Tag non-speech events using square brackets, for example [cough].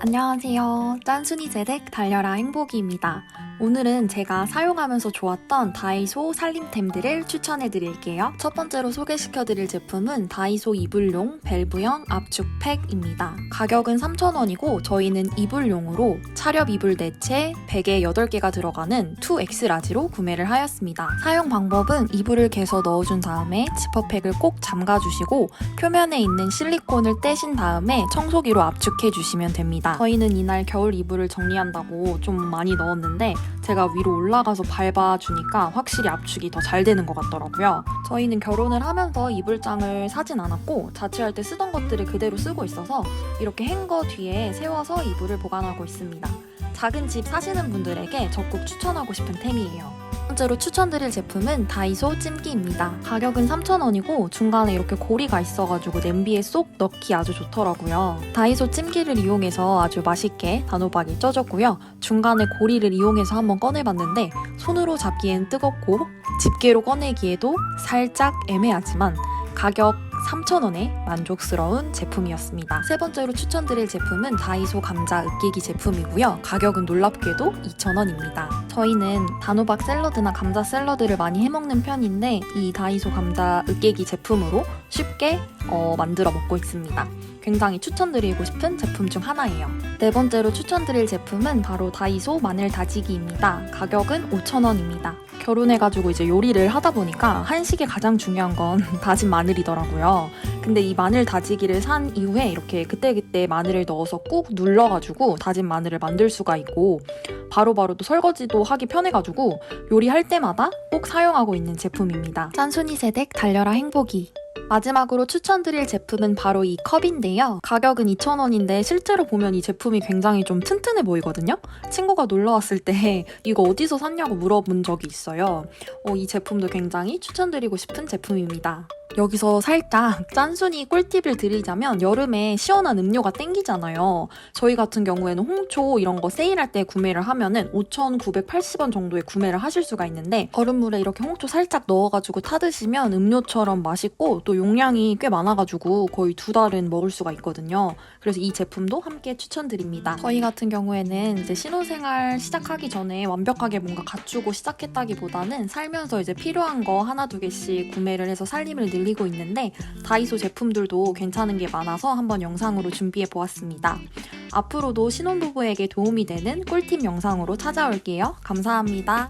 안녕하세요. 짠순이 제댁 달려라 행복이입니다. 오늘은 제가 사용하면서 좋았던 다이소 살림템들을 추천해 드릴게요. 첫 번째로 소개시켜 드릴 제품은 다이소 이불용 밸브형 압축팩입니다. 가격은 3,000원이고 저희는 이불용으로 차렵 이불 대체 베개 8개가 들어가는 2X 라지로 구매를 하였습니다. 사용 방법은 이불을 개서 넣어준 다음에 지퍼팩을 꼭 잠가주시고 표면에 있는 실리콘을 떼신 다음에 청소기로 압축해 주시면 됩니다. 저희는 이날 겨울 이불을 정리한다고 좀 많이 넣었는데 제가 위로 올라가서 밟아주니까 확실히 압축이 더 잘 되는 것 같더라고요. 저희는 결혼을 하면서 이불장을 사진 않았고 자취할 때 쓰던 것들을 그대로 쓰고 있어서 이렇게 행거 뒤에 세워서 이불을 보관하고 있습니다. 작은 집 사시는 분들에게 적극 추천하고 싶은 템이에요. 첫 번째로 추천드릴 제품은 다이소 찜기입니다. 가격은 3,000원이고 중간에 이렇게 고리가 있어가지고 냄비에 쏙 넣기 아주 좋더라고요. 다이소 찜기를 이용해서 아주 맛있게 단호박이 쪄졌고요. 중간에 고리를 이용해서 한번 꺼내봤는데 손으로 잡기엔 뜨겁고 집게로 꺼내기에도 살짝 애매하지만 가격 3,000원에 만족스러운 제품이었습니다. 세 번째로 추천드릴 제품은 다이소 감자 으깨기 제품이고요. 가격은 놀랍게도 2,000원입니다. 저희는 단호박 샐러드나 감자 샐러드를 많이 해먹는 편인데 이 다이소 감자 으깨기 제품으로 쉽게 어, 만들어 먹고 있습니다. 굉장히 추천드리고 싶은 제품 중 하나예요. 네 번째로 추천드릴 제품은 바로 다이소 마늘 다지기입니다. 가격은 5,000원입니다. 결혼해가지고 이제 요리를 하다 보니까 한식에 가장 중요한 건 [laughs] 다진 마늘이더라고요. 근데 이 마늘 다지기를 산 이후에 이렇게 그때그때 마늘을 넣어서 꾹 눌러가지고 다진 마늘을 만들 수가 있고 바로바로 또 설거지도 하기 편해가지고 요리할 때마다 꼭 사용하고 있는 제품입니다. 짠순이 세댁 달려라 행복이 마지막으로 추천드릴 제품은 바로 이 컵인데요. 가격은 2,000원인데 실제로 보면 이 제품이 굉장히 좀 튼튼해 보이거든요. 친구가 놀러 왔을 때 [laughs] 이거 어디서 샀냐고 물어본 적이 있어요. 어, 이 제품도 굉장히 추천드리고 싶은 제품입니다. 여기서 살짝 짠순이 꿀팁을 드리자면 여름에 시원한 음료가 땡기잖아요. 저희 같은 경우에는 홍초 이런 거 세일할 때 구매를 하면은 5,980원 정도에 구매를 하실 수가 있는데 얼음물에 이렇게 홍초 살짝 넣어가지고 타 드시면 음료처럼 맛있고 또 용량이 꽤 많아가지고 거의 두 달은 먹을 수가 있거든요. 그래서 이 제품도 함께 추천드립니다. 저희 같은 경우에는 이제 신혼생활 시작하기 전에 완벽하게 뭔가 갖추고 시작했다기보다는 살면서 이제 필요한 거 하나 두 개씩 구매를 해서 살림을 늘리고 있는데 다이소 제품들도 괜찮은 게 많아서 한번 영상으로 준비해 보았습니다. 앞으로도 신혼부부에게 도움이 되는 꿀팁 영상으로 찾아올게요. 감사합니다.